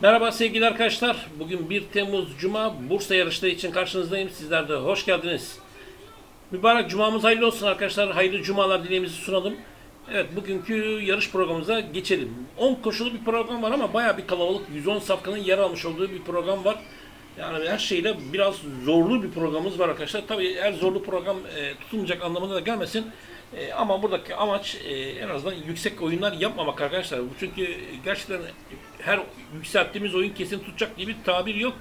Merhaba sevgili arkadaşlar. Bugün 1 Temmuz Cuma Bursa yarışları için karşınızdayım. Sizler de hoş geldiniz. Mübarek Cuma'mız hayırlı olsun arkadaşlar. Hayırlı Cumalar dileğimizi sunalım. Evet bugünkü yarış programımıza geçelim. 10 koşulu bir program var ama baya bir kalabalık. 110 safkanın yer almış olduğu bir program var. Yani her şeyle biraz zorlu bir programımız var arkadaşlar. Tabii her zorlu program e, tutulmayacak anlamına da gelmesin. E, ama buradaki amaç e, en azından yüksek oyunlar yapmamak arkadaşlar. Bu çünkü gerçekten her yükselttiğimiz oyun kesin tutacak diye bir tabir yok.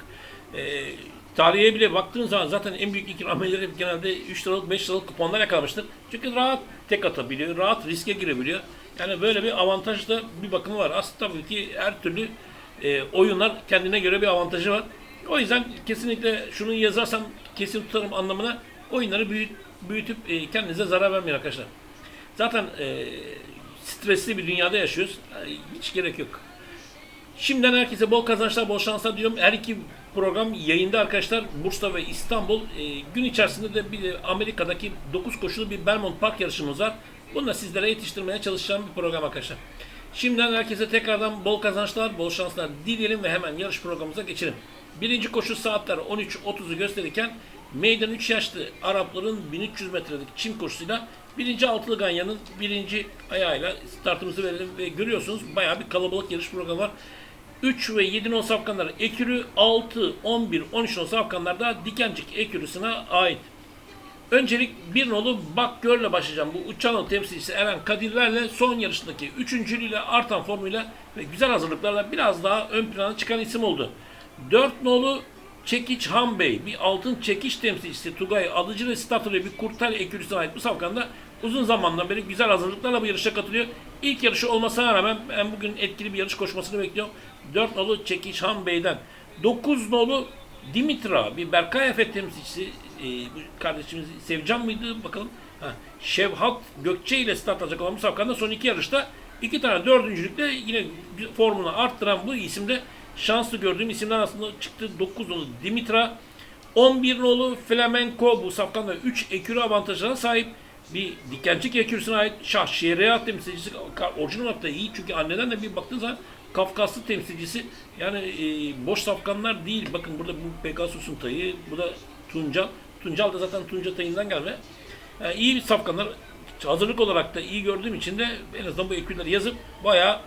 E, tarihe bile baktığın zaman zaten en büyük ikramiyeleri genelde 3 liralık 5 liralık kuponlar yakalamıştır. Çünkü rahat tek atabiliyor, rahat riske girebiliyor. Yani böyle bir avantaj da bir bakımı var. Aslında tabii ki her türlü e, oyunlar kendine göre bir avantajı var. O yüzden kesinlikle şunu yazarsam kesin tutarım anlamına oyunları büyüt, büyütüp e, kendinize zarar vermeyin arkadaşlar. Zaten e, stresli bir dünyada yaşıyoruz. Yani hiç gerek yok. Şimdiden herkese bol kazançlar, bol şanslar diliyorum. Her iki program yayında arkadaşlar. Bursa ve İstanbul. E, gün içerisinde de bir Amerika'daki 9 koşulu bir Belmont Park yarışımız var. Bunu da sizlere yetiştirmeye çalışacağım bir program arkadaşlar. Şimdiden herkese tekrardan bol kazançlar, bol şanslar dileyelim ve hemen yarış programımıza geçelim. Birinci koşu saatler 13.30'u gösterirken meydan 3 yaşlı Arapların 1300 metrelik çim koşusuyla birinci altılı ganyanın birinci ayağıyla startımızı verelim ve görüyorsunuz bayağı bir kalabalık yarış programı var. 3 ve 7 non safkanlar ekürü, 6, 11, 13 non safkanlar da Dikencik ekürüsüne ait. Öncelik bir nolu Bak Gör'le başlayacağım. Bu Uçanlı temsilcisi Eren Kadirler'le son yarışındaki üçüncülüğüyle artan formuyla ve güzel hazırlıklarla biraz daha ön plana çıkan isim oldu. 4 nolu Çekiç Han Bey, bir altın çekiş temsilcisi Tugay Alıcı ve statüyle bir kurtar ekürüsüne ait bu safkanda uzun zamandan beri güzel hazırlıklarla bu yarışa katılıyor. İlk yarışı olmasına rağmen ben bugün etkili bir yarış koşmasını bekliyorum. 4 nolu Çekiç Han Bey'den. 9 nolu Dimitra, bir Berkay Efe temsilcisi, e, bu kardeşimiz Sevcan mıydı bakalım. Ha, Şevhat Gökçe ile start alacak olan safkanda son iki yarışta iki tane dördüncülükte yine formunu arttıran bu isimde şanslı gördüğüm isimler arasında çıktı. 9 nolu Dimitra, 11 nolu Flamenco bu safkanda 3 ekürü avantajına sahip bir dikençik ekürüsüne ait Şah Şeriat temsilcisi orijinal da iyi çünkü anneden de bir baktığın zaman Kafkaslı temsilcisi yani e, boş safkanlar değil. Bakın burada bu Pegasus'un tayı, bu da Tuncal. Tuncal da zaten Tunca tayından gelme. Yani iyi bir safkanlar. Hazırlık olarak da iyi gördüğüm için de en azından bu ekürleri yazıp bayağı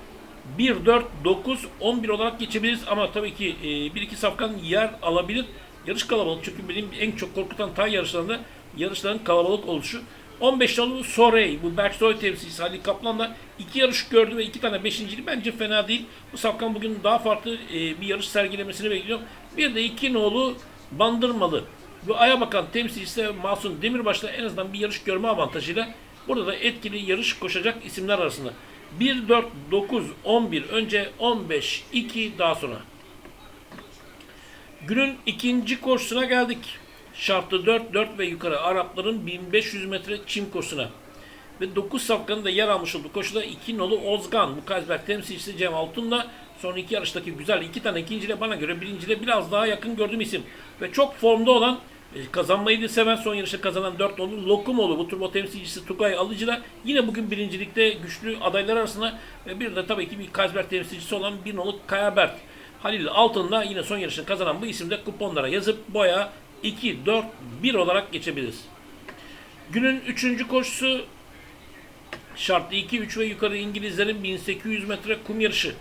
1, 4, 9, 11 olarak geçebiliriz ama tabii ki e, 1-2 safkan yer alabilir. Yarış kalabalık çünkü benim en çok korkutan tay yarışlarında yarışların kalabalık oluşu. 15 yolu Sorey, bu Berksoy temsilcisi Ali Kaplan'la iki yarış gördü ve iki tane beşincili bence fena değil. Bu Safkan bugün daha farklı e, bir yarış sergilemesini bekliyorum. Bir de iki nolu Bandırmalı. Bu Aya Bakan temsilcisi Masum Demirbaş'ta en azından bir yarış görme avantajıyla burada da etkili yarış koşacak isimler arasında. 1, 4, 9, 11, önce 15, 2 daha sonra. Günün ikinci koşusuna geldik. Şartlı 4, 4 ve yukarı Arapların 1500 metre çim koşusuna. Ve 9 safkanın da yer almış olduğu koşuda 2 nolu Ozgan. Bu Kazberg temsilcisi Cem Altun'la son iki yarıştaki güzel iki tane ikinciyle bana göre birinciyle biraz daha yakın gördüğüm isim. Ve çok formda olan e, kazanmayı da seven son yarışı kazanan 4 nolu Lokumoğlu. Bu turbo temsilcisi Tugay Alıcı'la yine bugün birincilikte güçlü adaylar arasında ve bir de tabii ki bir Kazberg temsilcisi olan bir nolu Kayabert. Halil Altın'la yine son yarışını kazanan bu isimde kuponlara yazıp boya 2, 4, 1 olarak geçebiliriz. Günün 3. koşusu şartlı 2, 3 ve yukarı İngilizlerin 1800 metre kum yarışı.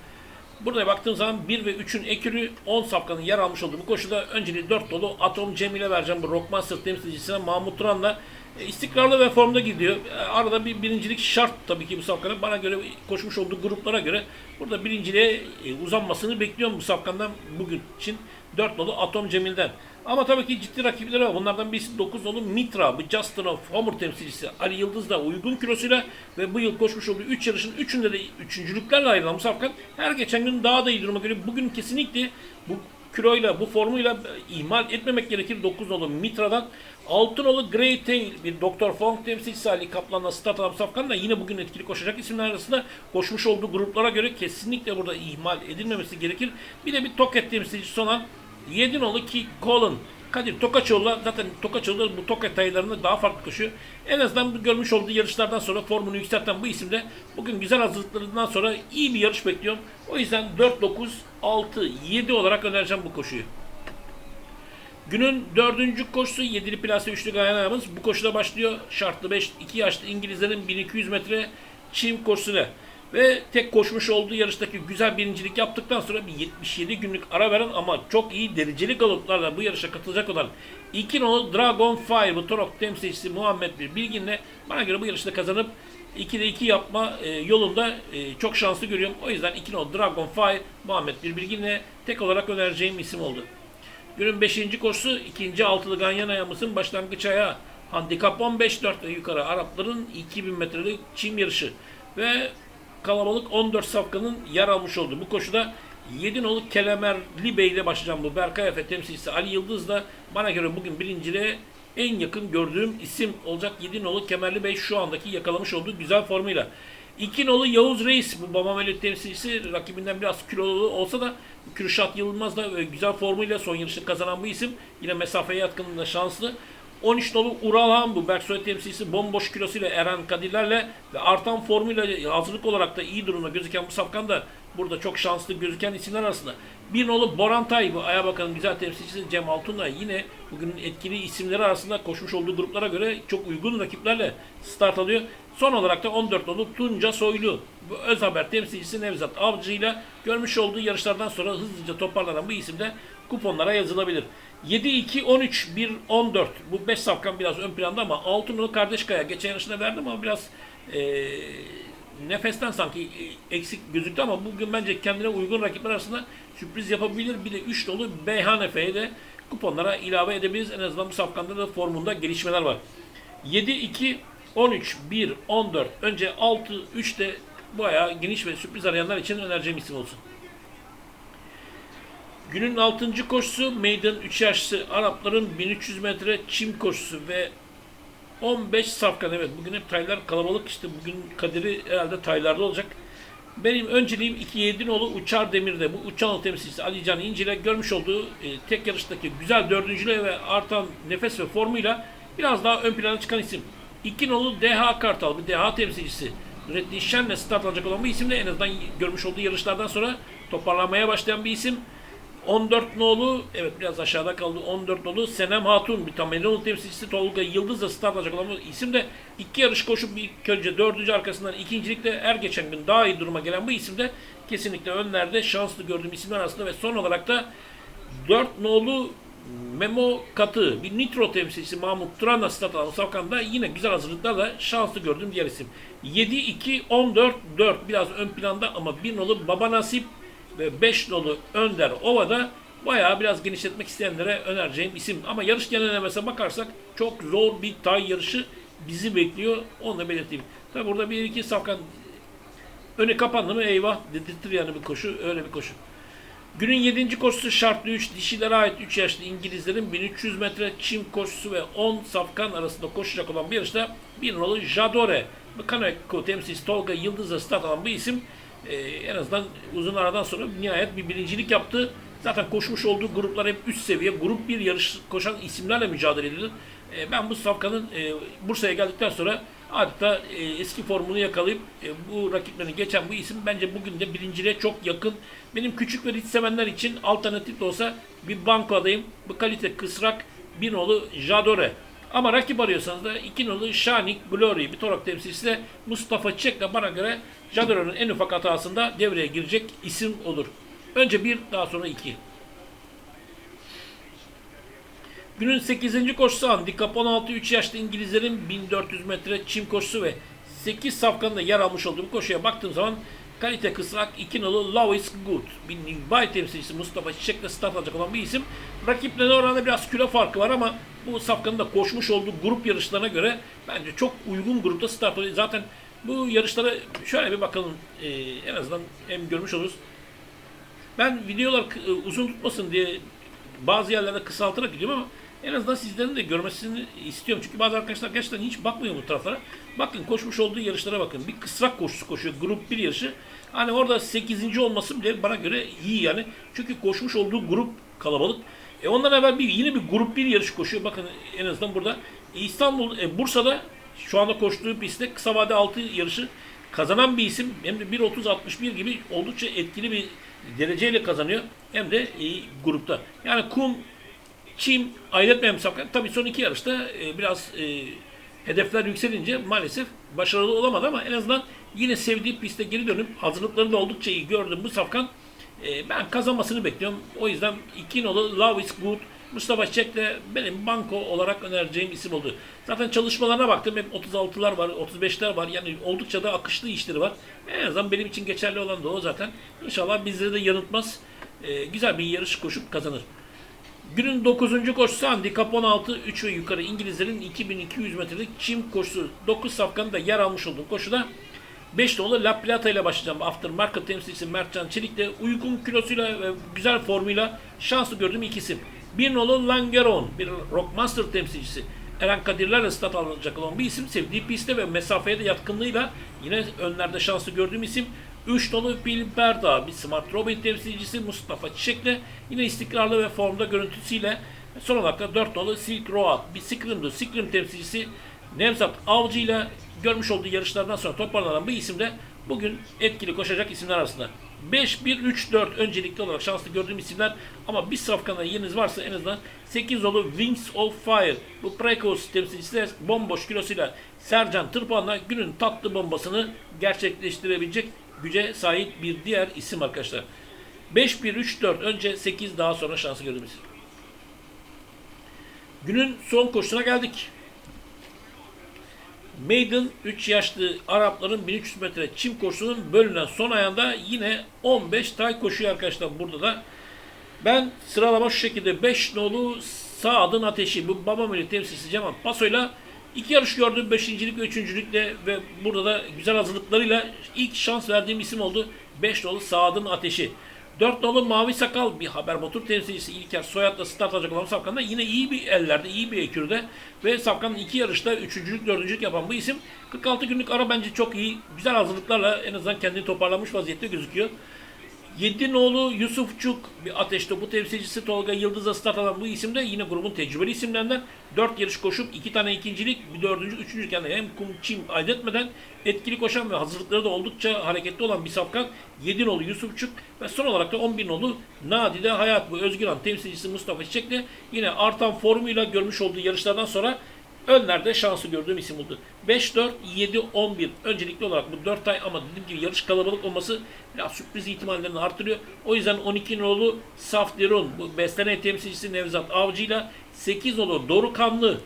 Burada baktığım zaman 1 ve 3'ün ekürü 10 safkanın yer almış olduğu bu koşuda önceliği 4 dolu Atom Cemil'e vereceğim bu Rockmaster temsilcisine Mahmut Turan'la e, istikrarlı ve formda gidiyor. E, Arada bir birincilik şart tabii ki bu safkanın. Bana göre koşmuş olduğu gruplara göre burada birinciliğe e, uzanmasını bekliyorum bu safkandan bugün için. 4 nolu Atom Cemil'den. Ama tabii ki ciddi rakipleri var. Bunlardan birisi 9 nolu Mitra. Bu Justin of Homer temsilcisi Ali Yıldız da uygun kilosuyla ve bu yıl koşmuş olduğu 3 yarışın 3'ünde de üçüncülüklerle ayrılan bu safkan her geçen gün daha da iyi duruma göre bugün kesinlikle bu kiloyla, bu formuyla ihmal etmemek gerekir 9 nolu Mitra'dan. 6 nolu Grey Tail bir Dr. Fong temsilcisi Ali Kaplan'la start alan Safkan da yine bugün etkili koşacak isimler arasında koşmuş olduğu gruplara göre kesinlikle burada ihmal edilmemesi gerekir. Bir de bir Toket temsilcisi olan 7 nolu ki Colin Kadir Tokaçoğlu zaten Tokaçoğlu bu Tokat taylarında daha farklı koşuyor. En azından görmüş olduğu yarışlardan sonra formunu yükselten bu isimde bugün güzel hazırlıklarından sonra iyi bir yarış bekliyorum. O yüzden 4, 9, 6, 7 olarak önereceğim bu koşuyu. Günün dördüncü koşusu 7'li plase üçlü gayanamız. Bu koşuda başlıyor. Şartlı 5, 2 yaşlı İngilizlerin 1200 metre çim koşusuyla. Ve tek koşmuş olduğu yarıştaki güzel birincilik yaptıktan sonra bir 77 günlük ara veren ama çok iyi dereceli galoplarla bu yarışa katılacak olan 2 nolu Dragon Fire bu Torok temsilcisi Muhammed bir bilginle bana göre bu yarışta kazanıp 2'de 2 yapma e, yolunda e, çok şanslı görüyorum. O yüzden 2 nolu Dragon Fire Muhammed bir bilginle tek olarak önereceğim isim oldu. Günün 5. koşusu 2. altılı ganyan ayağımızın başlangıç ayağı. Handikap 15-4 ve yukarı Arapların 2000 metrelik çim yarışı. Ve kalabalık 14 safkanın yer almış olduğu bu koşuda 7 nolu Kelemerli Bey ile başlayacağım bu. Berkay Efe temsilcisi Ali Yıldız da bana göre bugün birinciliğe en yakın gördüğüm isim olacak 7 nolu Kemerli Bey şu andaki yakalamış olduğu güzel formuyla. 2 nolu Yavuz Reis bu Baba Melih temsilcisi rakibinden biraz kilolu olsa da Kürşat Yılmaz da e, güzel formuyla son yarışı kazanan bu isim. Yine mesafeye yatkınlığında şanslı. 13 nolu Uralhan bu Berksoy temsilcisi bomboş kilosuyla Eren Kadirlerle ve artan formuyla hazırlık olarak da iyi durumda gözüken bu safkan da burada çok şanslı gözüken isimler arasında. Bir nolu Borantay bu Aya Bakan'ın güzel temsilcisi Cem Altun'la yine bugün etkili isimleri arasında koşmuş olduğu gruplara göre çok uygun rakiplerle start alıyor. Son olarak da 14 nolu Tunca Soylu bu öz haber temsilcisi Nevzat Avcı ile görmüş olduğu yarışlardan sonra hızlıca toparlanan bu isim de kuponlara yazılabilir. 7, 2, 13, 1, 14. Bu 5 safkan biraz ön planda ama Altunlu Kardeşkaya geçen yarışında verdim ama biraz eee, nefesten sanki eksik gözüktü ama bugün bence kendine uygun rakipler arasında sürpriz yapabilir. Bir de 3 dolu Beyhan Efe'ye de kuponlara ilave edebiliriz. En azından bu safkanda da formunda gelişmeler var. 7, 2, 13, 1, 14. Önce 6, 3 de bayağı geniş ve sürpriz arayanlar için önereceğim isim olsun. Günün 6. koşusu Maiden 3 yaşlı Arapların 1300 metre çim koşusu ve 15 safkan evet bugün hep taylar kalabalık işte bugün Kadir'i herhalde taylarda olacak. Benim önceliğim 2 nolu Uçar Demir'de bu Uçan temsilcisi Ali Can İnci ile görmüş olduğu e, tek yarıştaki güzel dördüncülüğü ve artan nefes ve formuyla biraz daha ön plana çıkan isim. 2 nolu DH Kartal bir DH temsilcisi. Nurettin Şen'le start alacak olan bu isim de en azından görmüş olduğu yarışlardan sonra toparlanmaya başlayan bir isim. 14 nolu, evet biraz aşağıda kaldı. 14 nolu Senem Hatun, bir Tamerinoğlu temsilcisi Tolga Yıldız'la start bu isim de iki yarış koşup bir önce dördüncü arkasından ikincilikte her geçen gün daha iyi duruma gelen bu isim de kesinlikle önlerde şanslı gördüğüm isimler arasında ve son olarak da 4 nolu Memo Katı, bir Nitro temsilcisi Mahmut Turan'la start alan Safkan'da yine güzel hazırlıklarla şanslı gördüğüm diğer isim. 7-2-14-4 biraz ön planda ama bir nolu Baba Nasip 5 nolu Önder Ova'da bayağı biraz genişletmek isteyenlere önereceğim isim. Ama yarış genellemesine bakarsak çok zor bir tay yarışı bizi bekliyor. Onu da belirteyim. Tabi burada bir iki safkan öne kapandı mı eyvah dedirtir yani bir koşu. Öyle bir koşu. Günün 7. koşusu şartlı 3 dişilere ait 3 yaşlı İngilizlerin 1300 metre çim koşusu ve 10 safkan arasında koşacak olan bir yarışta bir nolu Jadore Kaneko temsilcisi Tolga Yıldız'la start alan bu isim e, en azından uzun aradan sonra nihayet bir birincilik yaptı. Zaten koşmuş olduğu gruplar hep üst seviye, grup bir yarış koşan isimlerle mücadele edilir. E, ben bu safkanın e, Bursa'ya geldikten sonra adeta e, eski formunu yakalayıp e, bu rakiplerini geçen bu isim bence bugün de birinciliğe çok yakın. Benim küçük ve risk sevenler için alternatif de olsa bir banko adayım. Bu kalite kısrak bir nolu Jadore. Ama rakip arıyorsanız da iki nolu Shanik Glory bir torak temsilcisi de Mustafa Çek'le bana göre Jadore'nin en ufak hatasında devreye girecek isim olur. Önce bir daha sonra iki. Günün 8. koşusu handikap 16 3 yaşlı İngilizlerin 1400 metre çim koşusu ve 8 safkanında yer almış olduğu bu koşuya baktığım zaman kalite kısrak 2 nolu Love is Good. Bir Bay temsilcisi Mustafa Çiçek'le start alacak olan bir isim. Rakiplerine oranında biraz kilo farkı var ama bu safkanın da koşmuş olduğu grup yarışlarına göre bence çok uygun grupta start alıyor. Zaten bu yarışlara şöyle bir bakalım ee, en azından hem görmüş oluruz. Ben videolar e, uzun tutmasın diye bazı yerlerde kısaltarak gidiyorum ama en azından sizlerin de görmesini istiyorum. Çünkü bazı arkadaşlar gerçekten hiç bakmıyor bu taraflara. Bakın koşmuş olduğu yarışlara bakın. Bir kısrak koşusu koşuyor. Grup bir yarışı. Hani orada 8. olması bile bana göre iyi yani. Çünkü koşmuş olduğu grup kalabalık. E ondan evvel bir, yine bir grup bir yarış koşuyor. Bakın en azından burada. İstanbul, e, Bursa'da şu anda koştuğu pistte kısa vade 6 yarışı kazanan bir isim. Hem de 1.30-61 gibi oldukça etkili bir dereceyle kazanıyor. Hem de e, grupta. Yani kum, çim, ayrıtmayan mesafeler. Tabii son iki yarışta e, biraz e, hedefler yükselince maalesef başarılı olamadı ama en azından yine sevdiği piste geri dönüp hazırlıkları da oldukça iyi gördüm bu safkan. E, ben kazanmasını bekliyorum. O yüzden iki nolu Love is Good Mustafa Çek de benim banko olarak önereceğim isim oldu. Zaten çalışmalarına baktım. Hep 36'lar var, 35'ler var. Yani oldukça da akışlı işleri var. En azından benim için geçerli olan da o zaten. İnşallah bizleri de yanıltmaz. E, güzel bir yarış koşup kazanır. Günün 9. koşusu handikap 16 3 ve yukarı İngilizlerin 2200 metrelik çim koşusu 9 safkanın da yer almış olduğu koşuda 5 nolu La Plata ile başlayacağım. Aftermarket temsilcisi Mertcan Çelik de uygun kilosuyla ve güzel formuyla şanslı gördüğüm iki 1 nolu Langeron, bir Rockmaster temsilcisi. Eren Kadirler'le stat alınacak olan bir isim. Sevdiği pistte ve mesafeye de yatkınlığıyla yine önlerde şanslı gördüğüm isim. 3 nolu Bilberda, bir Smart Robin temsilcisi Mustafa Çiçek'le yine istikrarlı ve formda görüntüsüyle son olarak da 4 nolu Silk Road, bir Sikrim'du. Sikrim temsilcisi Nevzat Avcı ile görmüş olduğu yarışlardan sonra toparlanan bu isim de bugün etkili koşacak isimler arasında. 5, 1, 3, 4 öncelikli olarak şanslı gördüğüm isimler ama bir safkana yeriniz varsa en azından 8 nolu Wings of Fire bu Prekos temsilcisi bomboş kilosuyla Sercan Tırpan'la günün tatlı bombasını gerçekleştirebilecek güce sahip bir diğer isim arkadaşlar. 5, 1, 3, 4 önce 8 daha sonra şanslı gördüğüm isim. Günün son koşusuna geldik. Maiden 3 yaşlı Arapların 1300 metre çim koşusunun bölünen son ayında yine 15 tay koşuyor arkadaşlar burada da. Ben sıralama şu şekilde 5 nolu Saad'ın ateşi bu Babameli temsilcisi Cemal Paso'yla iki yarış gördüm. Beşincilik ve üçüncülükle ve burada da güzel hazırlıklarıyla ilk şans verdiğim isim oldu. 5 nolu Saad'ın ateşi. 4 nolu Mavi Sakal bir haber motor temsilcisi İlker Soyat'la start alacak olan Safkan'da yine iyi bir ellerde, iyi bir ekürde ve Safkan'ın iki yarışta üçüncülük, dördüncülük yapan bu isim 46 günlük ara bence çok iyi, güzel hazırlıklarla en azından kendini toparlamış vaziyette gözüküyor. 7 nolu Yusufçuk bir ateş topu temsilcisi Tolga Yıldız'a start alan bu isim de yine grubun tecrübeli isimlerinden. 4 yarış koşup 2 tane ikincilik, bir dördüncü, üçüncü yani hem kum çim aydetmeden etkili koşan ve hazırlıkları da oldukça hareketli olan bir safkan. 7 nolu Yusufçuk ve son olarak da 11 nolu Nadide Hayat. Bu Özgüran temsilcisi Mustafa Çiçek de yine artan formuyla görmüş olduğu yarışlardan sonra Önlerde şansı gördüğüm isim oldu. 5, 4, 7, 11. Öncelikli olarak bu 4 ay ama dediğim gibi yarış kalabalık olması biraz sürpriz ihtimallerini artırıyor. O yüzden 12 nolu Saf Derun, bu beslenen temsilcisi Nevzat Avcı ile 8 nolu Dorukanlı,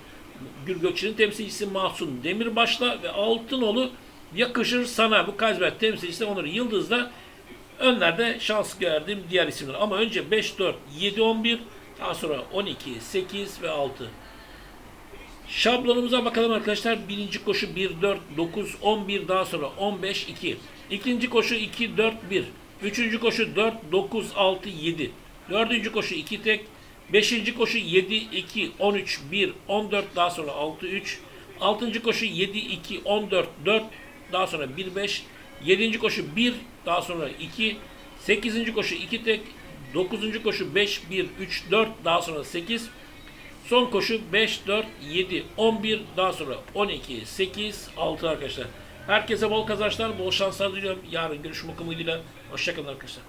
Gürgökçü'nün temsilcisi Mahsun Demirbaş'la ve 6 nolu Yakışır Sana, bu Kaysberg temsilcisi Onur Yıldız'la önlerde şans gördüğüm diğer isimler. Ama önce 5, 4, 7, 11, daha sonra 12, 8 ve 6. Şablonumuza bakalım arkadaşlar. Birinci koşu 1, 4, 9, 11 daha sonra 15, 2. İkinci koşu 2, 4, 1. Üçüncü koşu 4, 9, 6, 7. Dördüncü koşu 2 tek. Beşinci koşu 7, 2, 13, 1, 14 daha sonra 6, 3. Altıncı koşu 7, 2, 14, 4 daha sonra 1, 5. Yedinci koşu 1 daha sonra 2. Sekizinci koşu 2 tek. Dokuzuncu koşu 5, 1, 3, 4 daha sonra 8. Son koşu 5, 4, 7, 11 daha sonra 12, 8, 6 arkadaşlar. Herkese bol kazançlar, bol şanslar diliyorum. Yarın görüşmek umuduyla. Hoşçakalın arkadaşlar.